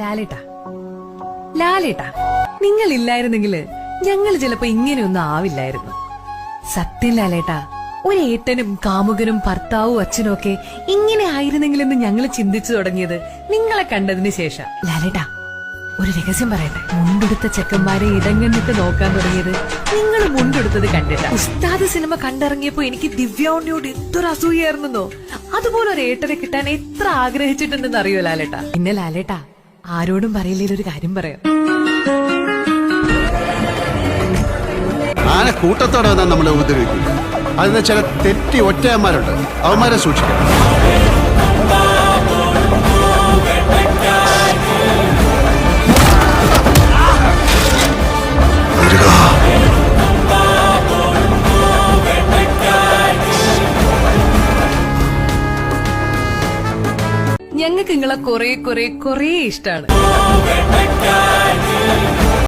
ലാലേട്ടാ. ലാലേട്ടാ നിങ്ങൾ ഇല്ലായിരുന്നെങ്കിൽ ഞങ്ങൾ ചിലപ്പോ ഇങ്ങനെയൊന്നും ആവില്ലായിരുന്നു. സത്യം ലാലേട്ടാ ഒരു ഏട്ടനും കാമുകനും ഭർത്താവും അച്ഛനും ഒക്കെ ഇങ്ങനെ ആയിരുന്നെങ്കിലെന്ന് ഞങ്ങൾ ചിന്തിച്ചു തുടങ്ങിയത് നിങ്ങളെ കണ്ടതിന് ശേഷം. ലാലേട്ടാ ഒരു രഹസ്യം പറയട്ടെ. മുണ്ടെടുത്ത ചെക്കന്മാരെ ഇടങ്ങന്നിട്ട് നോക്കാൻ തുടങ്ങിയത് നിങ്ങൾ മുണ്ടെടുത്തത് കണ്ടില്ല ഉസ്താദ് സിനിമ കണ്ടിറങ്ങിയപ്പോ എനിക്ക് ദിവ്യാണ്ടിയോട് എത്ര അസൂയായിരുന്നോ അതുപോലെ ഒരു ഏട്ടനെ കിട്ടാൻ എത്ര ആഗ്രഹിച്ചിട്ടുണ്ടെന്ന് അറിയോ ലാലേട്ടാ? പിന്നെ ലാലേട്ടാ ആരോടും പറയില്ലൊരു കാര്യം പറയാം. ആന കൂട്ടത്തോടെ വന്നാൽ നമ്മളെ ഉപദ്രവിക്കും. അതിന് ചില തെറ്റി ഒറ്റയന്മാരുണ്ട്. അവന്മാരെ സൂക്ഷിക്കണം. ഞങ്ങൾക്ക് നിങ്ങളെ കൊറേ കൊറേ കൊറേ ഇഷ്ടാണ്.